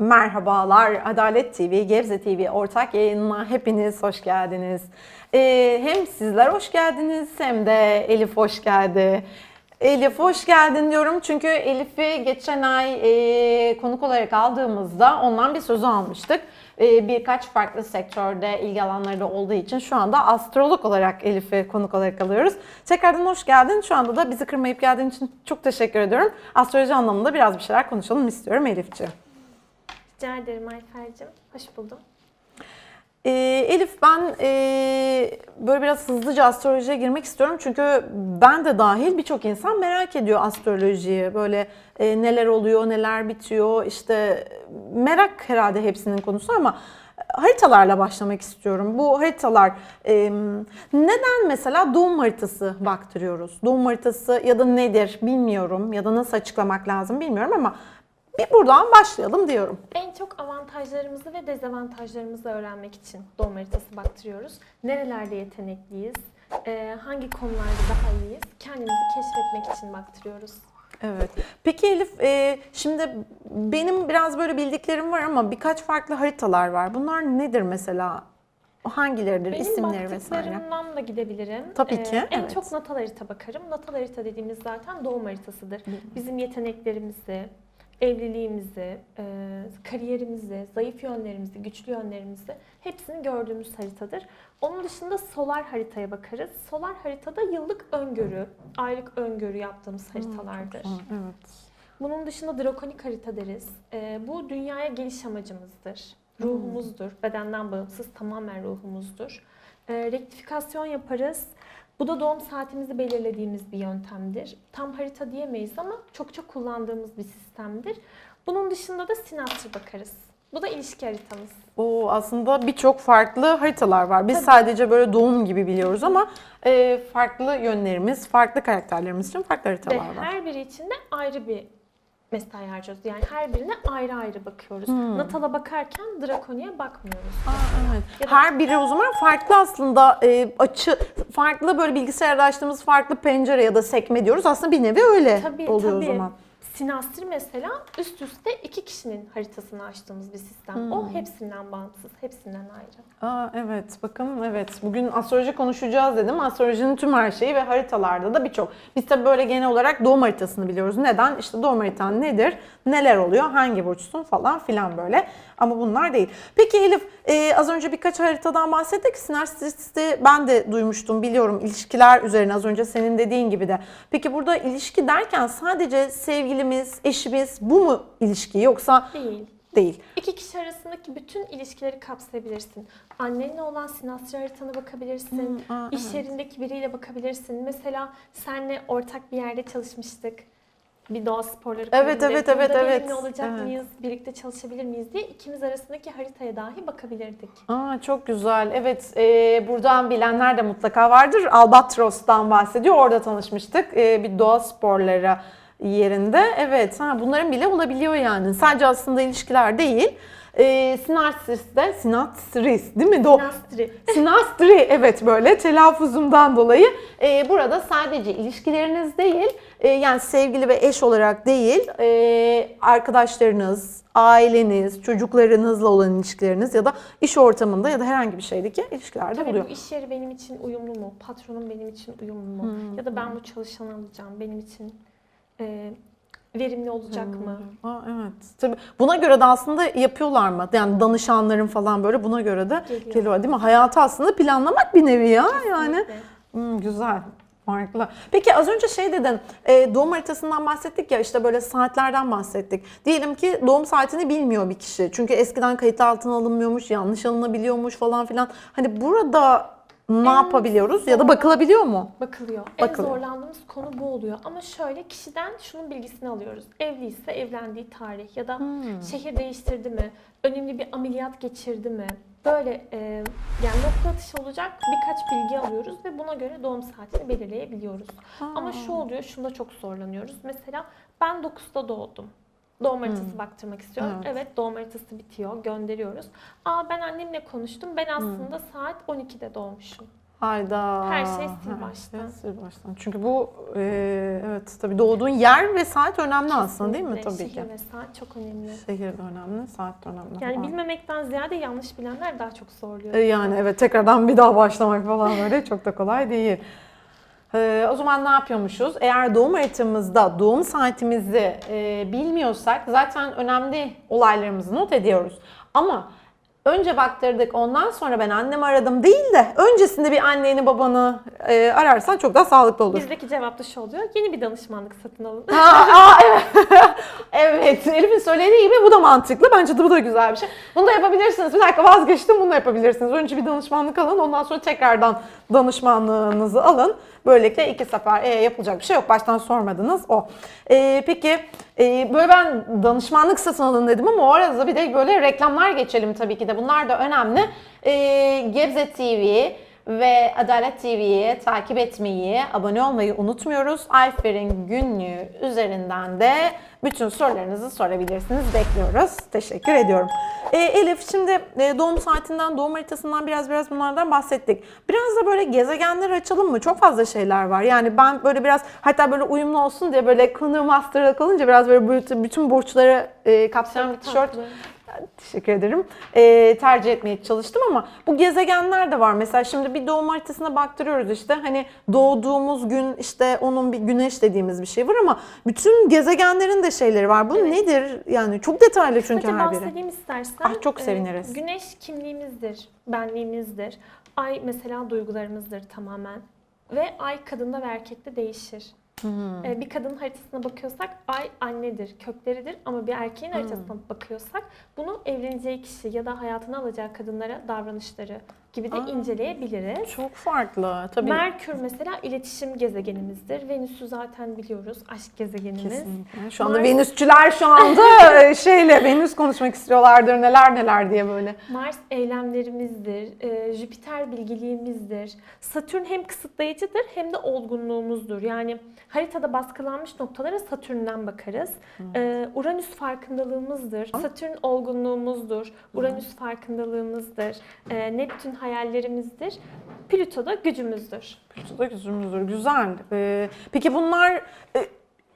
Merhabalar, Adalet TV, Gebze TV ortak yayınına hepiniz hoş geldiniz. Ee, hem sizler hoş geldiniz hem de Elif hoş geldi. Elif hoş geldin diyorum çünkü Elif'i geçen ay e, konuk olarak aldığımızda ondan bir sözü almıştık. E, birkaç farklı sektörde ilgi alanları da olduğu için şu anda astrolog olarak Elif'i konuk olarak alıyoruz. Tekrardan hoş geldin. Şu anda da bizi kırmayıp geldiğin için çok teşekkür ediyorum. Astroloji anlamında biraz bir şeyler konuşalım istiyorum Elif'ciğim. Rica ederim Ayfer'cim. Hoş buldum. Ee, Elif ben e, böyle biraz hızlıca astrolojiye girmek istiyorum çünkü ben de dahil birçok insan merak ediyor astrolojiyi. Böyle e, neler oluyor, neler bitiyor işte merak herhalde hepsinin konusu ama haritalarla başlamak istiyorum. Bu haritalar e, neden mesela doğum haritası baktırıyoruz? Doğum haritası ya da nedir bilmiyorum ya da nasıl açıklamak lazım bilmiyorum ama bir buradan başlayalım diyorum. En çok avantajlarımızı ve dezavantajlarımızı öğrenmek için doğum haritası baktırıyoruz. Nerelerde yetenekliyiz, e, hangi konularda daha iyiyiz, kendimizi keşfetmek için baktırıyoruz. Evet. Peki Elif, e, şimdi benim biraz böyle bildiklerim var ama birkaç farklı haritalar var. Bunlar nedir mesela? Hangileridir, Benim isimleri vesaire? baktıklarımdan da gidebilirim. Tabii ki, En evet. çok natal harita bakarım. Natal harita dediğimiz zaten doğum haritasıdır. Bizim yeteneklerimizi, evliliğimizi, e, kariyerimizi, zayıf yönlerimizi, güçlü yönlerimizi hepsini gördüğümüz haritadır. Onun dışında solar haritaya bakarız. Solar haritada yıllık öngörü, aylık öngörü yaptığımız haritalardır. Aa, evet. Bunun dışında drakonik harita deriz. Ee, bu dünyaya geliş amacımızdır. Ruhumuzdur. Bedenden bağımsız tamamen ruhumuzdur. Ee, rektifikasyon yaparız. Bu da doğum saatimizi belirlediğimiz bir yöntemdir. Tam harita diyemeyiz ama çokça kullandığımız bir sistemdir. Bunun dışında da sinastri bakarız. Bu da ilişki haritamız. O aslında birçok farklı haritalar var. Biz Tabii. sadece böyle doğum gibi biliyoruz ama e, farklı yönlerimiz, farklı karakterlerimiz için farklı Ve haritalar var. her biri için de ayrı bir mesai harcıyoruz. Yani her birine ayrı ayrı bakıyoruz. Hmm. Natala bakarken drakoniye bakmıyoruz. Aa, evet. Ya da- Her biri o zaman farklı aslında e, açı, farklı böyle bilgisayarda açtığımız farklı pencere ya da sekme diyoruz. Aslında bir nevi öyle Tabii oluyor tabii. o zaman. Sinastri mesela üst üste iki kişinin haritasını açtığımız bir sistem. Hmm. O hepsinden bağımsız, hepsinden ayrı. Aa, evet bakın evet bugün astroloji konuşacağız dedim. Astrolojinin tüm her şeyi ve haritalarda da birçok. Biz tabii böyle genel olarak doğum haritasını biliyoruz. Neden? İşte doğum haritan nedir? Neler oluyor? Hangi burçsun falan filan böyle. Ama bunlar değil. Peki Elif e, az önce birkaç haritadan bahsettik. Sinarsisti ben de duymuştum biliyorum ilişkiler üzerine az önce senin dediğin gibi de. Peki burada ilişki derken sadece sevgilimiz, eşimiz bu mu ilişki yoksa Değil. değil? İki kişi arasındaki bütün ilişkileri kapsayabilirsin. Annenle olan sinastri haritana bakabilirsin. Hmm, aa, İş evet. yerindeki biriyle bakabilirsin. Mesela senle ortak bir yerde çalışmıştık. Bir doğa sporları Evet, kulübünde. evet, evet, evet. verimli olacak Evet. mıyız? Birlikte çalışabilir miyiz diye ikimiz arasındaki haritaya dahi bakabilirdik. Aa, çok güzel. Evet, e, buradan bilenler de mutlaka vardır. Albatros'tan bahsediyor. Orada tanışmıştık. E, bir doğa sporları yerinde. Evet, ha, bunların bile olabiliyor yani. Sadece aslında ilişkiler değil. E, Sinastris de, Sinastris değil mi? Do Sinastri. Sinastri, evet böyle telaffuzumdan dolayı. E, burada sadece ilişkileriniz değil, e, yani sevgili ve eş olarak değil, e, arkadaşlarınız, aileniz, çocuklarınızla olan ilişkileriniz ya da iş ortamında ya da herhangi bir şeydeki ilişkilerde Tabii oluyor. bu iş yeri benim için uyumlu mu? Patronum benim için uyumlu mu? Hmm. Ya da ben bu çalışanı alacağım. Benim için e, verimli olacak mı? Aa, evet. Tabii buna göre de aslında yapıyorlar mı? Yani danışanların falan böyle buna göre de Geliyor. geliyor değil mi? Hayatı aslında planlamak bir nevi ya yani. Kesinlikle. Hmm, güzel. Farklı. Peki az önce şey dedin, e, doğum haritasından bahsettik ya işte böyle saatlerden bahsettik. Diyelim ki doğum saatini bilmiyor bir kişi. Çünkü eskiden kayıt altına alınmıyormuş, yanlış alınabiliyormuş falan filan. Hani burada ne En yapabiliyoruz ya da bakılabiliyor mu? Bakılıyor. Bakılıyor. En zorlandığımız konu bu oluyor. Ama şöyle kişiden şunun bilgisini alıyoruz. Evliyse evlendiği tarih ya da Hmm. şehir değiştirdi mi? Önemli bir ameliyat geçirdi mi? Böyle e, yani nokta atışı olacak birkaç bilgi alıyoruz ve buna göre doğum saatini belirleyebiliyoruz. Ama şu oluyor, şunda çok zorlanıyoruz. Mesela ben 9'da doğdum. Doğum haritası baktırmak istiyorum. Hmm. Evet. Evet. doğum haritası bitiyor. Gönderiyoruz. Aa ben annemle konuştum. Ben Hmm. aslında saat 12'de doğmuşum. Hayda. Her şey sil Her baştan. şey sil baştan. Çünkü bu e, evet tabii doğduğun yer ve saat önemli aslında değil mi Kesinlikle. tabii ki. Şehir ve saat çok önemli. Şehir de önemli, saat de önemli. Yani falan. bilmemekten ziyade yanlış bilenler daha çok zorluyor. E, Yani evet tekrardan bir daha başlamak falan böyle çok da kolay değil. Ee, o zaman ne yapıyormuşuz? Eğer doğum haritamızda doğum saatimizi e, bilmiyorsak zaten önemli olaylarımızı not ediyoruz. Ama önce baktırdık ondan sonra ben annemi aradım değil de öncesinde bir anneni babanı e, ararsan çok daha sağlıklı olur. Bizdeki cevap da şu oluyor. Yeni bir danışmanlık satın alın. Aa, aa, evet. evet, Elif'in söylediği gibi bu da mantıklı. Bence de bu da güzel bir şey. Bunu da yapabilirsiniz. Bir dakika vazgeçtim, bunu da yapabilirsiniz. Önce bir danışmanlık alın, ondan sonra tekrardan danışmanlığınızı alın. Böylelikle iki sefer e, yapılacak bir şey yok. Baştan sormadınız o. E, peki e, böyle ben danışmanlık satın alın dedim ama o arada bir de böyle reklamlar geçelim tabii ki de. Bunlar da önemli. E, Gebze TV ve Adalet TV'yi takip etmeyi, abone olmayı unutmuyoruz. Ayfer'in günlüğü üzerinden de bütün sorularınızı sorabilirsiniz. Bekliyoruz. Teşekkür ediyorum. Ee, Elif şimdi e, doğum saatinden, doğum haritasından biraz biraz bunlardan bahsettik. Biraz da böyle gezegenleri açalım mı? Çok fazla şeyler var. Yani ben böyle biraz hatta böyle uyumlu olsun diye böyle konu master'da kalınca biraz böyle bütün, burçları e, kapsayan bir tişört. Teşekkür ederim. Ee, tercih etmeye çalıştım ama bu gezegenler de var. Mesela şimdi bir doğum haritasına baktırıyoruz işte. Hani doğduğumuz gün işte onun bir güneş dediğimiz bir şey var ama bütün gezegenlerin de şeyleri var. Bu Evet. nedir? Yani çok detaylı çünkü Kısaca her biri. bahsedeyim istersen. Ah, çok seviniriz. güneş kimliğimizdir, benliğimizdir. Ay mesela duygularımızdır tamamen. Ve ay kadında ve erkekte değişir. Hmm. Ee, bir kadının haritasına bakıyorsak ay annedir, kökleridir ama bir erkeğin Hmm. haritasına bakıyorsak bunu evleneceği kişi ya da hayatına alacağı kadınlara davranışları gibi de Aa. inceleyebiliriz. Çok farklı. Tabii. Merkür mesela iletişim gezegenimizdir. Venüs'ü zaten biliyoruz aşk gezegenimiz. Kesinlikle. Şu anda Mars- Venüsçüler şu anda e, şeyle Venüs konuşmak istiyorlardır neler neler diye böyle. Mars eylemlerimizdir, e, Jüpiter bilgiliğimizdir. Satürn hem kısıtlayıcıdır hem de olgunluğumuzdur. Yani haritada baskılanmış noktalara Satürn'den bakarız. E, Uranüs farkındalığımızdır. Satürn olgunluğumuzdur. Uranüs farkındalığımızdır. E, Neptün hayallerimizdir. Plüto da gücümüzdür. Plüto'da gözümüzdür. Güzel. Ee, peki bunlar e,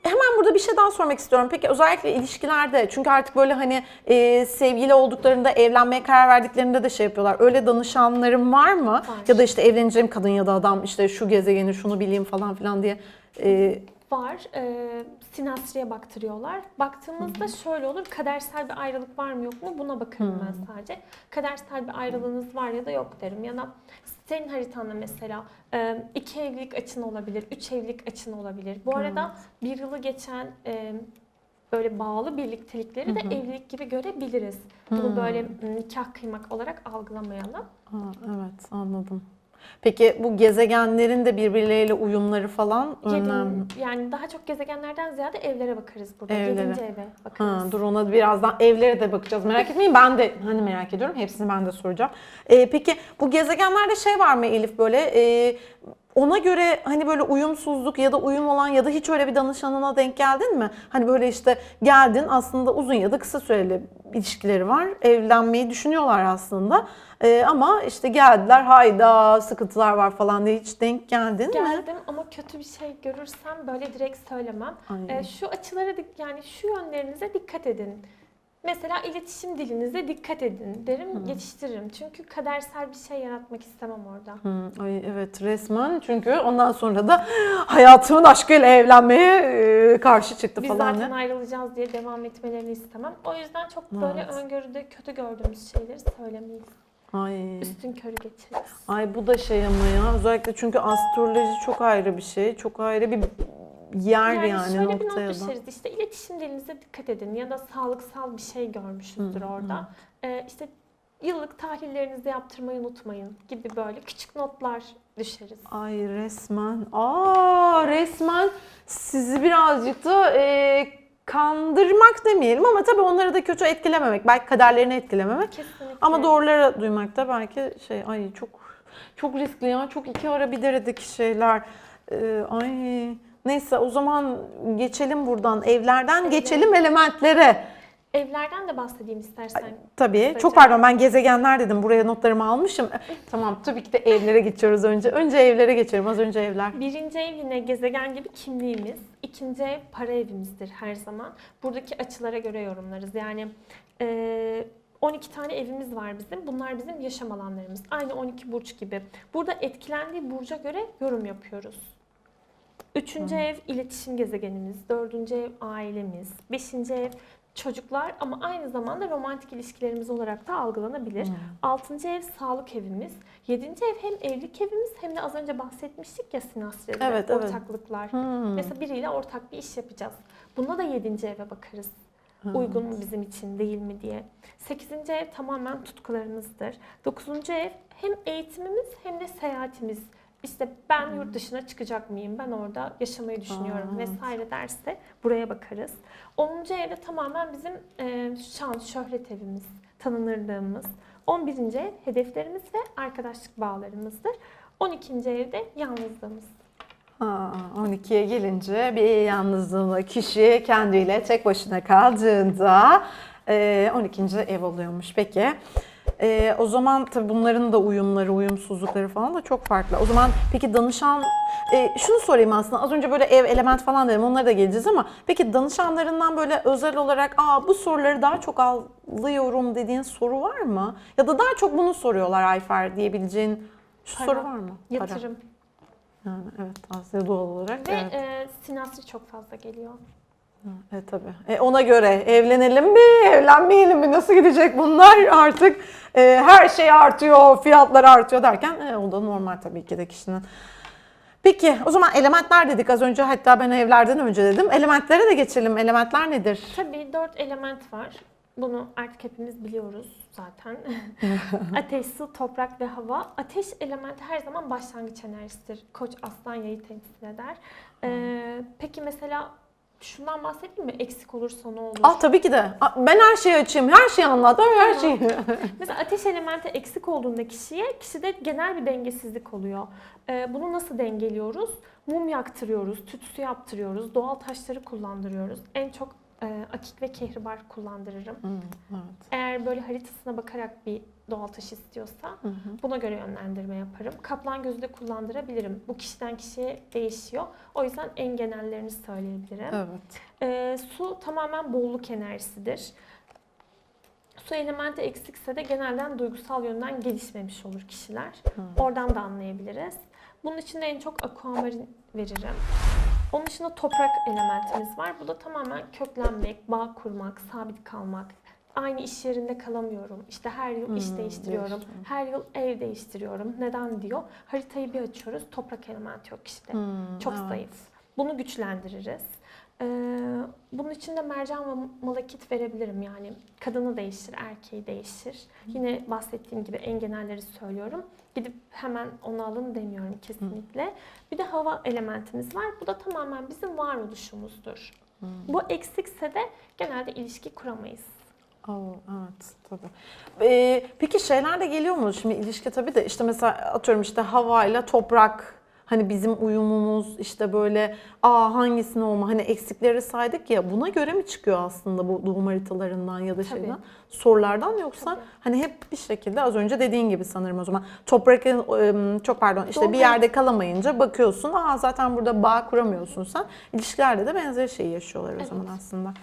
hemen burada bir şey daha sormak istiyorum. Peki özellikle ilişkilerde çünkü artık böyle hani e, sevgili olduklarında evlenmeye karar verdiklerinde de şey yapıyorlar. Öyle danışanlarım var mı? Ya da işte evleneceğim kadın ya da adam işte şu gezegeni şunu bileyim falan filan diye. E, var. E, sinastriye baktırıyorlar. Baktığımızda şöyle olur. Kadersel bir ayrılık var mı yok mu? Buna bakarım ben sadece. Kadersel bir ayrılığınız var ya da yok derim. Ya da senin haritanda mesela e, iki evlilik açın olabilir, üç evlilik açın olabilir. Bu arada bir yılı geçen e, böyle bağlı birliktelikleri de evlilik gibi görebiliriz. Bunu böyle nikah kıymak olarak algılamayalım. ha, evet anladım. Peki bu gezegenlerin de birbirleriyle uyumları falan Yedin- önemli. yani daha çok gezegenlerden ziyade evlere bakarız burada. Evlere. Yedinci eve bakarız. Ha, dur ona birazdan evlere de bakacağız. Merak etmeyin ben de hani merak ediyorum. Hepsini ben de soracağım. Ee, peki bu gezegenlerde şey var mı Elif böyle e, ona göre hani böyle uyumsuzluk ya da uyum olan ya da hiç öyle bir danışanına denk geldin mi? Hani böyle işte geldin aslında uzun ya da kısa süreli ilişkileri var. Evlenmeyi düşünüyorlar aslında. Ee, ama işte geldiler hayda sıkıntılar var falan diye hiç denk geldin mi? Geldim ama kötü bir şey görürsem böyle direkt söylemem. Ee, şu açılara yani şu yönlerinize dikkat edin. Mesela iletişim dilinize dikkat edin derim, geçiştiririm. Çünkü kadersel bir şey yaratmak istemem orada. Hı, Ay evet resmen çünkü ondan sonra da hayatımın aşkıyla evlenmeye e, karşı çıktı Biz falan. zaten diye. ayrılacağız diye devam etmelerini istemem. O yüzden çok böyle Evet. öngörüde kötü gördüğümüz şeyleri söylemeyiz. Ay. Üstün körü geçeriz. Ay bu da şey ama ya özellikle çünkü astroloji çok ayrı bir şey. Çok ayrı bir yer yani, Yani, şöyle bir not düşeriz. İşte iletişim dilinize dikkat edin ya da sağlıksal bir şey görmüşüzdür Hı, orada. Ee, işte yıllık tahlillerinizi yaptırmayı unutmayın gibi böyle küçük notlar düşeriz. Ay resmen. Aa resmen sizi birazcık da e, kandırmak demeyelim ama tabii onları da kötü etkilememek. Belki kaderlerini etkilememek. Kesinlikle. Ama doğruları duymak da belki şey ay çok çok riskli ya. Çok iki ara bir deredeki şeyler. Ee, ay Neyse o zaman geçelim buradan evlerden geçelim elementlere. Evlerden de bahsedeyim istersen. Tabii. Kısaca. Çok pardon ben gezegenler dedim. Buraya notlarımı almışım. tamam tabii ki de evlere geçiyoruz önce. Önce evlere geçelim. Az önce evler. Birinci ev yine gezegen gibi kimliğimiz. İkinci ev para evimizdir her zaman. Buradaki açılara göre yorumlarız. Yani e, 12 tane evimiz var bizim. Bunlar bizim yaşam alanlarımız. Aynı 12 burç gibi. Burada etkilendiği burca göre yorum yapıyoruz. Üçüncü ev iletişim gezegenimiz. Dördüncü ev ailemiz. Beşinci ev çocuklar ama aynı zamanda romantik ilişkilerimiz olarak da algılanabilir. Altıncı ev sağlık evimiz. Yedinci ev hem evlilik evimiz hem de az önce bahsetmiştik ya sinastre'de Evet, evet. ortaklıklar. Hmm. Mesela biriyle ortak bir iş yapacağız. Buna da yedinci eve bakarız. Uygun mu bizim için değil mi diye. Sekizinci ev tamamen tutkularımızdır. Dokuzuncu ev hem eğitimimiz hem de seyahatimiz. İşte ben yurt dışına çıkacak mıyım? Ben orada yaşamayı düşünüyorum Aa. vesaire derse buraya bakarız. 10. evde tamamen bizim e, şan, şöhret evimiz, tanınırlığımız. 11. ev hedeflerimiz ve arkadaşlık bağlarımızdır. 12. evde yalnızlığımız. Ha, 12'ye gelince bir yalnızlığında kişi kendiyle tek başına kaldığında e, 12. ev oluyormuş. Peki. E, o zaman tabii bunların da uyumları, uyumsuzlukları falan da çok farklı. O zaman peki danışan, e, şunu sorayım aslında az önce böyle ev, element falan dedim onlara da geleceğiz ama peki danışanlarından böyle özel olarak Aa, bu soruları daha çok alıyorum dediğin soru var mı? Ya da daha çok bunu soruyorlar Ayfer diyebileceğin şu Para, soru var mı? Para. Yatırım. Yani evet aslında doğal olarak. Ve evet. e, sinastri çok fazla geliyor. E tabii. E, ona göre evlenelim mi, evlenmeyelim mi, nasıl gidecek bunlar artık e, her şey artıyor, fiyatlar artıyor derken e, o da normal tabii ki de kişinin. Peki o zaman elementler dedik az önce hatta ben evlerden önce dedim. Elementlere de geçelim. Elementler nedir? Tabii dört element var. Bunu artık hepimiz biliyoruz zaten. Ateş, su, toprak ve hava. Ateş elementi her zaman başlangıç enerjisidir. Koç, aslan, yayı temsil eder. Ee, peki mesela şundan bahsedeyim mi? Eksik olursa ne olur? Ah tabii ki de. Ah, Ben her şeyi açayım, her şeyi anlat, her şeyi. Mesela ateş elementi eksik olduğunda kişiye, kişide genel bir dengesizlik oluyor. Ee, bunu nasıl dengeliyoruz? Mum yaktırıyoruz, tütsü yaptırıyoruz, doğal taşları kullandırıyoruz. En çok e, akik ve kehribar kullandırırım. Hmm, evet. Eğer böyle haritasına bakarak bir doğal taş istiyorsa Hı hı. buna göre yönlendirme yaparım. Kaplan gözü de kullandırabilirim. Bu kişiden kişiye değişiyor. O yüzden en genellerini söyleyebilirim. Evet. Ee, su tamamen bolluk enerjisidir. Su elementi eksikse de genelden duygusal yönden gelişmemiş olur kişiler. Oradan da anlayabiliriz. Bunun için de en çok aquamarin veririm. Onun dışında toprak elementimiz var. Bu da tamamen köklenmek, bağ kurmak, sabit kalmak. Aynı iş yerinde kalamıyorum. İşte her yıl iş Hmm, değiştiriyorum. değiştiriyorum. Her yıl ev değiştiriyorum. Neden diyor. Haritayı bir açıyoruz. Toprak elementi yok işte. Hmm, Çok evet. zayıf. Bunu güçlendiririz. Bunun için de mercan ve malakit verebilirim. Yani kadını değiştir, erkeği değiştir. Yine bahsettiğim gibi en genelleri söylüyorum. Gidip hemen onu alın demiyorum kesinlikle. Bir de hava elementimiz var. Bu da tamamen bizim varoluşumuzdur. Bu eksikse de genelde ilişki kuramayız. Oo, evet tabii. Ee, peki şeyler de geliyor mu? Şimdi ilişki tabii de işte mesela atıyorum işte havayla toprak hani bizim uyumumuz işte böyle aa hangisine olma hani eksikleri saydık ya buna göre mi çıkıyor aslında bu doğum haritalarından ya da Tabii. şeyden sorulardan yoksa Tabii. hani hep bir şekilde az önce dediğin gibi sanırım o zaman toprak ım, çok pardon işte Doğum bir yerde kalamayınca bakıyorsun aa zaten burada bağ kuramıyorsun sen ilişkilerde de benzer şeyi yaşıyorlar o Evet. zaman aslında.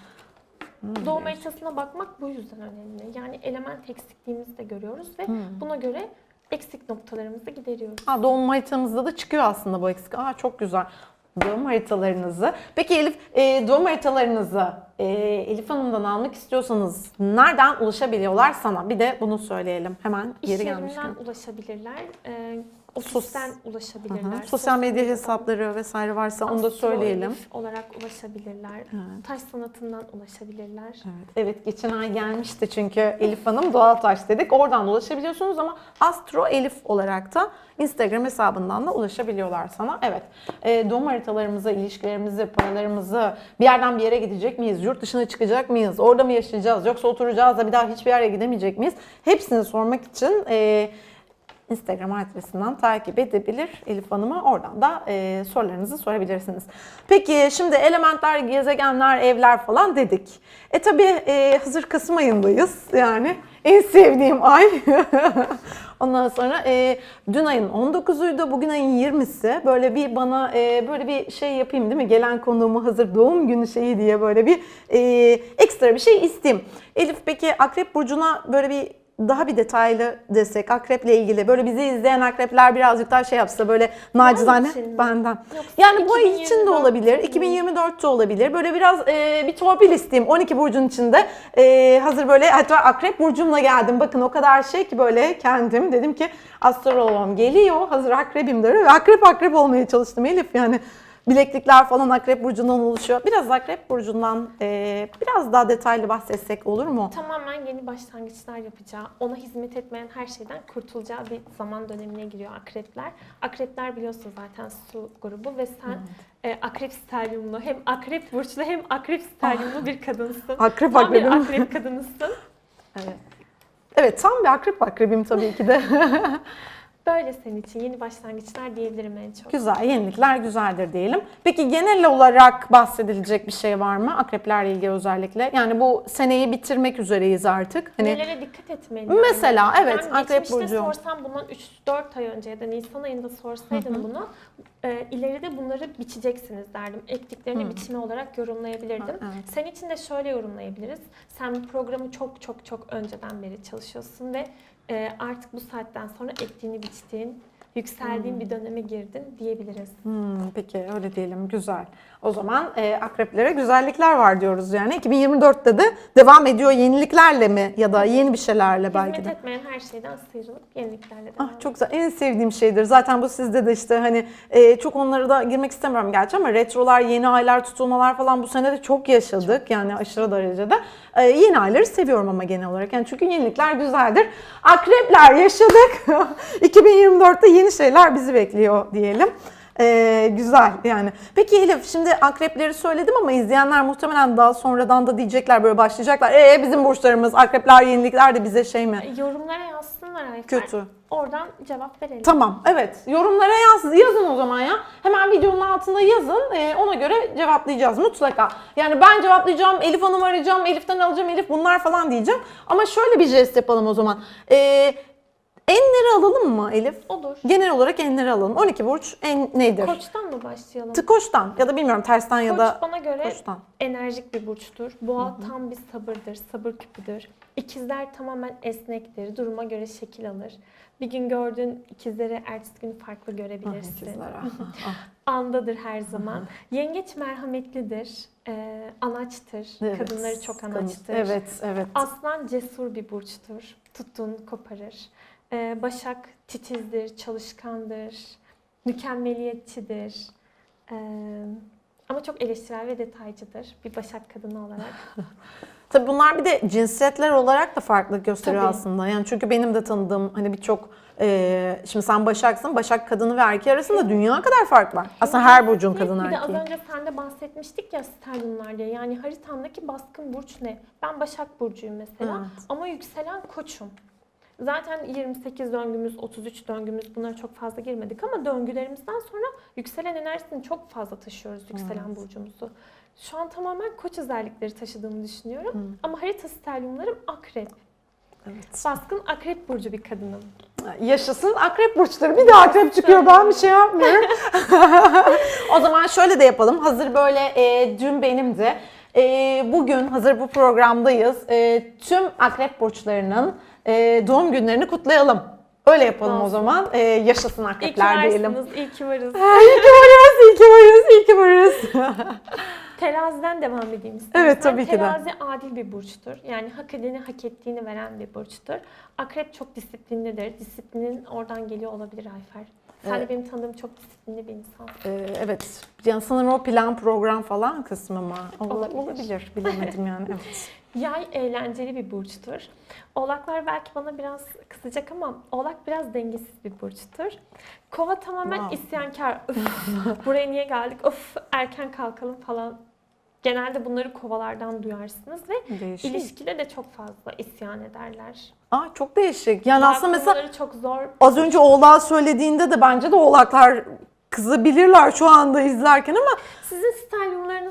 Hmm, Doğum haritasına bakmak bu yüzden önemli. Yani element eksikliğimizi de görüyoruz ve buna göre eksik noktalarımızı gideriyoruz. Ha, doğum haritamızda da çıkıyor aslında bu eksik. Aa çok güzel. Doğum haritalarınızı. Peki Elif, e, doğum haritalarınızı e, Elif Hanım'dan almak istiyorsanız nereden ulaşabiliyorlar sana? Bir de bunu söyleyelim. Hemen İş geri yerinden gelmişken. ulaşabilirler. E, Sos- ofisten ulaşabilirler. hı. Sosyal medya hesapları vesaire varsa onu da Astro söyleyelim. Olarak ulaşabilirler. Evet. Taş sanatından ulaşabilirler. Evet, evet geçen ay gelmişti çünkü Elif Hanım Doğal Taş dedik. Oradan da ulaşabiliyorsunuz ama Astro Elif olarak da Instagram hesabından da ulaşabiliyorlar sana. Evet e, doğum haritalarımızı, ilişkilerimizi, paralarımızı bir yerden bir yere gidecek miyiz? Yurt dışına çıkacak mıyız? Orada mı yaşayacağız? Yoksa oturacağız da bir daha hiçbir yere gidemeyecek miyiz? Hepsini sormak için e, Instagram adresinden takip edebilir Elif Hanım'ı. Oradan da e, sorularınızı sorabilirsiniz. Peki şimdi elementler, gezegenler, evler falan dedik. E tabi hazır Kasım ayındayız yani. En sevdiğim ay. Ondan sonra e, dün ayın 19'uydu, bugün ayın 20'si. Böyle bir bana e, böyle bir şey yapayım değil mi? Gelen konuğumu hazır doğum günü şeyi diye böyle bir e, ekstra bir şey isteyeyim. Elif peki Akrep Burcu'na böyle bir daha bir detaylı desek akreple ilgili böyle bizi izleyen akrepler birazcık daha şey yapsa böyle nacizane için mi? benden. Yoksa Yani bu ay için de 2024 olabilir, mi? 2024 de olabilir. Böyle biraz e, bir torpil isteyeyim 12 burcun içinde. E, hazır böyle hatta akrep burcumla geldim. Bakın o kadar şey ki böyle kendim dedim ki astrologum geliyor. Hazır akrebim de öyle. Akrep akrep olmaya çalıştım Elif yani. Bileklikler falan akrep burcundan oluşuyor. Biraz akrep burcundan e, biraz daha detaylı bahsetsek olur mu? Tamamen yeni başlangıçlar yapacağı, ona hizmet etmeyen her şeyden kurtulacağı bir zaman dönemine giriyor akrepler. Akrepler biliyorsun zaten su grubu ve sen e, akrep steryumlu, hem akrep burçlu hem akrep steryumlu bir kadınsın. Akrep Tam bir akrebim. akrep kadınısın. Evet. Evet tam bir akrep akrebim tabii ki de. Böyle senin için yeni başlangıçlar diyebilirim en çok. Güzel, yenilikler güzeldir diyelim. Peki genel olarak bahsedilecek bir şey var mı akreplerle ilgili özellikle? Yani bu seneyi bitirmek üzereyiz artık. Hani Nelere dikkat etmeliyim? Mesela, evet, Ben akrep burcu. sorsam bundan 3-4 ay önce ya da Nisan ayında sorsaydın bunu e, ileride bunları biçeceksiniz derdim. Ektiklerini biçimi olarak yorumlayabilirdim. Ha, evet. Senin için de şöyle yorumlayabiliriz. Sen bu programı çok çok çok önceden beri çalışıyorsun ve artık bu saatten sonra ektiğini biçtiğin, yükseldiğin bir döneme girdin diyebiliriz. hmm, peki öyle diyelim güzel. O zaman e, akreplere güzellikler var diyoruz yani. 2024'te de devam ediyor yeniliklerle mi ya da yeni bir şeylerle belki Hizmet de. etmeyen her şeyden sıyrılıp yeniliklerle devam Ah çok güzel. En sevdiğim şeydir. Zaten bu sizde de işte hani e, çok onlara da girmek istemiyorum gerçi ama retrolar, yeni aylar, tutulmalar falan bu sene de çok yaşadık. Yani aşırı derecede. E, yeni ayları seviyorum ama genel olarak. Yani çünkü yenilikler güzeldir. Akrepler yaşadık. 2024'te yeni şeyler bizi bekliyor diyelim. E, güzel yani. Peki Elif şimdi akrepleri söyledim ama izleyenler muhtemelen daha sonradan da diyecekler böyle başlayacaklar. E bizim burçlarımız akrepler yenilikler de bize şey mi? Yorumlara yazsınlar Ayfer. Kötü. Oradan cevap verelim. Tamam, evet. Yorumlara yaz, yazın o zaman ya. Hemen videonun altında yazın. Ee, ona göre cevaplayacağız mutlaka. Yani ben cevaplayacağım, Elif Hanım arayacağım, Elif'ten alacağım, Elif bunlar falan diyeceğim. Ama şöyle bir jest yapalım o zaman. Ee, enleri alalım mı Elif? Olur. Genel olarak enleri alalım. 12 burç en nedir? Koçtan mı başlayalım? Tıkoçtan ya da bilmiyorum tersten ya Koç da bana göre koçtan. enerjik bir burçtur. Boğa tam bir sabırdır, sabır küpüdür. İkizler tamamen esnektir, duruma göre şekil alır. Bir gün gördüğün ikizleri ertesi gün farklı Ah, görebilirsin. ikizler, ah, ah. Andadır her zaman. Yengeç merhametlidir, e, anaçtır. Evet. Kadınları çok anaçtır. Evet, evet. Aslan cesur bir burçtur. Tuttuğunu koparır. Ee, Başak titizdir, çalışkandır, mükemmeliyetçidir. Ee, ama çok eleştirel ve detaycıdır bir Başak kadını olarak. Tabii bunlar bir de cinsiyetler olarak da farklı gösteriyor Tabii. aslında. Yani çünkü benim de tanıdığım hani birçok e, şimdi sen Başak'sın. Başak kadını ve erkeği arasında dünya kadar fark var. Aslında her burcun kadın bir de az erkeği. önce sen de bahsetmiştik ya sterlinler diye. Yani haritandaki baskın burç ne? Ben Başak burcuyum mesela Evet. ama yükselen koçum. Zaten 28 döngümüz, 33 döngümüz bunlara çok fazla girmedik ama döngülerimizden sonra yükselen enerjisini çok fazla taşıyoruz yükselen burcumuzu. Şu an tamamen koç özellikleri taşıdığımı düşünüyorum. Ama harita sterliumlarım akrep. Evet. Baskın akrep burcu bir kadınım. Yaşasın akrep burçları. Bir de akrep çıkıyor. Ben bir şey yapmıyorum. o zaman şöyle de yapalım. Hazır böyle e, dün benimdi. E, bugün hazır bu programdayız. E, tüm akrep burçlarının e, doğum günlerini kutlayalım. Öyle yapalım o Olsun. zaman. E, yaşasın İyi akrepler diyelim. varsınız, iyi ki varız. iyi ki varız, iyi ki varız, iyi ki varız. Teraziden devam edeyim istersen. Evet, tabii ki de. Terazi adil bir burçtur. Yani hak edeni hak ettiğini veren bir burçtur. Akrep çok disiplinlidir. Disiplinin oradan geliyor olabilir Ayfer. Sen Evet. de benim tanıdığım çok disiplinli bir insan. Ee, evet. Yani sanırım o plan program falan kısmı mı? Ola- Olabilir. Olabilir. Bilemedim yani. Evet. Yay eğlenceli bir burçtur. Oğlaklar belki bana biraz kızacak ama oğlak biraz dengesiz bir burçtur. Kova tamamen Wow. isyankar. Üf, buraya niye geldik? Of erken kalkalım falan Genelde bunları kovalardan duyarsınız ve Değişik. ilişkide de çok fazla isyan ederler. Aa, çok değişik. Yani aslında mesela çok zor. az önce oğlağı söylediğinde de bence de oğlaklar kızabilirler şu anda izlerken ama Sizin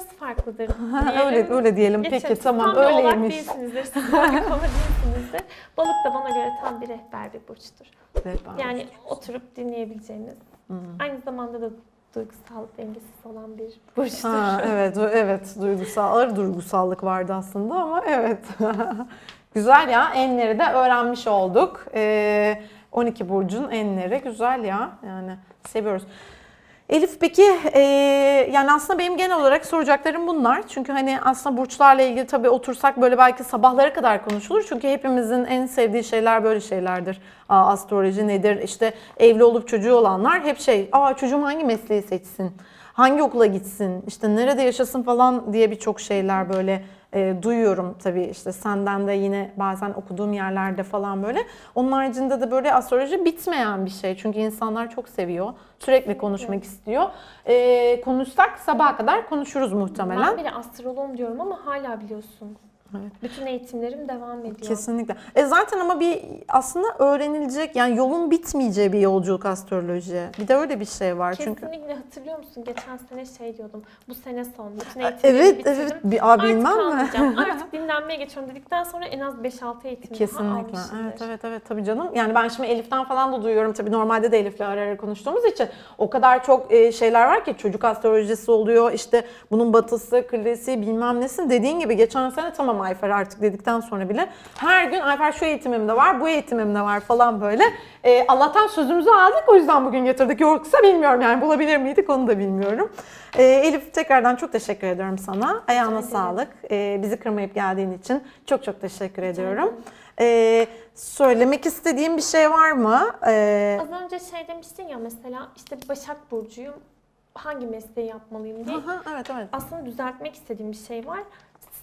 nasıl farklıdır? Ha, öyle öyle diyelim. Geçelim. Peki tamam tam öyleymiş. Siz tam bir kova değilsinizdir. Balık da bana göre tam bir rehber bir burçtur. Ben- Yani oturup dinleyebileceğiniz, aynı zamanda da duygusal dengesiz olan bir burçtur. Ha, evet, evet. Duygusal, ağır duygusallık vardı aslında ama evet. güzel ya. Enleri de öğrenmiş olduk. Ee, 12 burcun enleri güzel ya. Yani seviyoruz. Elif peki e, yani aslında benim genel olarak soracaklarım bunlar. Çünkü hani aslında burçlarla ilgili tabii otursak böyle belki sabahlara kadar konuşulur. Çünkü hepimizin en sevdiği şeyler böyle şeylerdir. Aa, astroloji nedir? İşte evli olup çocuğu olanlar hep şey, aa çocuğum hangi mesleği seçsin? Hangi okula gitsin? İşte nerede yaşasın falan diye birçok şeyler böyle e, duyuyorum tabii işte senden de yine bazen okuduğum yerlerde falan böyle. Onun haricinde de böyle astroloji bitmeyen bir şey. Çünkü insanlar çok seviyor. Sürekli konuşmak istiyor. E, konuşsak sabaha kadar konuşuruz muhtemelen. Ben bile astroloğum diyorum ama hala biliyorsun. Evet. Bütün eğitimlerim devam ediyor. Kesinlikle. E zaten ama bir aslında öğrenilecek yani yolun bitmeyeceği bir yolculuk astroloji. Bir de öyle bir şey var çünkü. Kesinlikle hatırlıyor musun? Geçen sene şey diyordum. Bu sene son. Bütün E, eğitimlerimi Evet bitirdim. evet bir abi Artık bilmem mi? Artık dinlenmeye geçiyorum dedikten sonra en az 5-6 eğitim daha Kesinlikle. almışımdır. Evet evet evet tabii canım. Yani ben şimdi Elif'ten falan da duyuyorum. Tabii normalde de Elif'le ara ara konuştuğumuz için o kadar çok e, şeyler var ki çocuk astrolojisi oluyor. İşte bunun batısı, klasiği bilmem nesin. Dediğin gibi geçen sene tamam Ayfer artık dedikten sonra bile her gün Ayfer şu eğitimimde var, bu eğitimimde var falan böyle. E, Allah'tan sözümüzü aldık o yüzden bugün getirdik. Yoksa bilmiyorum yani bulabilir miydik onu da bilmiyorum. E, Elif tekrardan çok teşekkür ediyorum sana. Ayağına sağlık. E, bizi kırmayıp geldiğin için çok çok teşekkür ediyorum. Ee, söylemek istediğim bir şey var mı? Ee, Az önce şey demiştin ya mesela işte Başak Burcu'yum. Hangi mesleği yapmalıyım diye. aha, evet evet. Aslında düzeltmek istediğim bir şey var.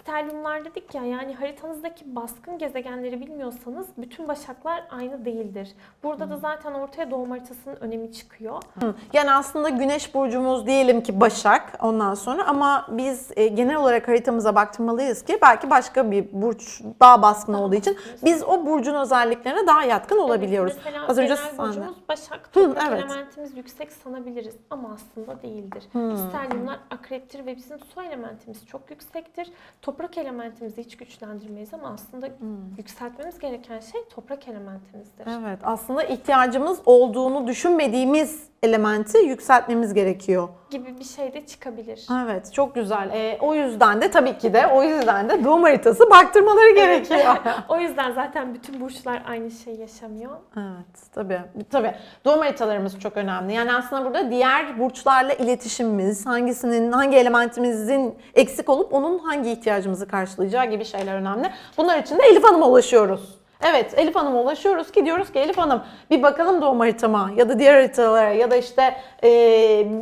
Sterliumlar dedik ya yani haritanızdaki baskın gezegenleri bilmiyorsanız bütün başaklar aynı değildir. Burada da zaten ortaya doğum haritasının önemi çıkıyor. Hı. Yani aslında güneş burcumuz diyelim ki Başak ondan sonra ama biz e, genel olarak haritamıza baktırmalıyız ki belki başka bir burç daha baskın olduğu için biz o burcun özelliklerine daha yatkın olabiliyoruz. Evet, mesela Az önce genel burcumuz Başak, toprak evet. elementimiz yüksek sanabiliriz ama aslında değildir. Hmm. Sterliumlar akreptir ve bizim su elementimiz çok yüksektir. Toprak elementimizi hiç güçlendirmeyiz ama aslında yükseltmemiz gereken şey toprak elementimizdir. Evet aslında ihtiyacımız olduğunu düşünmediğimiz elementi yükseltmemiz gerekiyor. Gibi bir şey de çıkabilir. Evet çok güzel. Ee, o yüzden de tabii ki de o yüzden de doğum haritası baktırmaları gerekiyor. o yüzden zaten bütün burçlar aynı şeyi yaşamıyor. Evet tabii. Tabii. Doğum haritalarımız çok önemli. Yani aslında burada diğer burçlarla iletişimimiz, hangisinin, hangi elementimizin eksik olup onun hangi ihtiyacımızı karşılayacağı gibi şeyler önemli. Bunlar için de Elif Hanım'a ulaşıyoruz. Evet Elif Hanım'a ulaşıyoruz ki diyoruz ki Elif Hanım bir bakalım doğum haritama ya da diğer haritalara ya da işte e,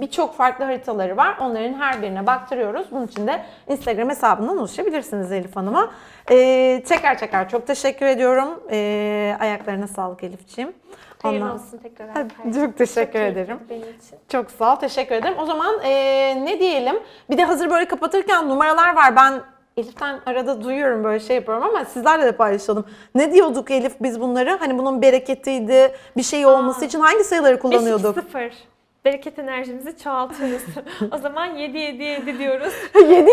birçok farklı haritaları var. Onların her birine baktırıyoruz. Bunun için de Instagram hesabından ulaşabilirsiniz Elif Hanım'a. E, tekrar tekrar çok teşekkür ediyorum. E, ayaklarına sağlık Elif'ciğim. Hayırlı Ondan- olsun tekrar. Çok teşekkür keyifliydi ederim. Benim için. Çok sağ ol, teşekkür ederim. O zaman eee, ne diyelim? Bir de hazır böyle kapatırken numaralar var. Ben Elif'ten arada duyuyorum böyle şey yapıyorum ama sizlerle de paylaşalım. Ne diyorduk Elif biz bunları? Hani bunun bereketiydi, bir şey olması için hangi sayıları kullanıyorduk? 5-2-0. Bereket enerjimizi çoğaltırız. o zaman 7-7-7 diyoruz. 7 7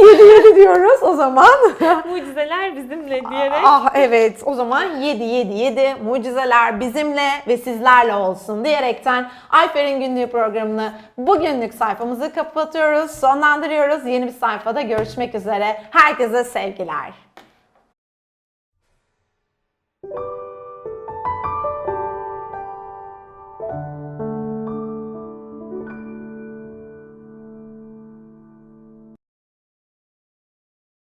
7 diyoruz o zaman. Mucizeler bizimle diyerek. ah evet o zaman 7 7 7 mucizeler bizimle ve sizlerle olsun diyerekten Ayfer'in günlüğü programını bugünlük sayfamızı kapatıyoruz, sonlandırıyoruz. Yeni bir sayfada görüşmek üzere. Herkese sevgiler.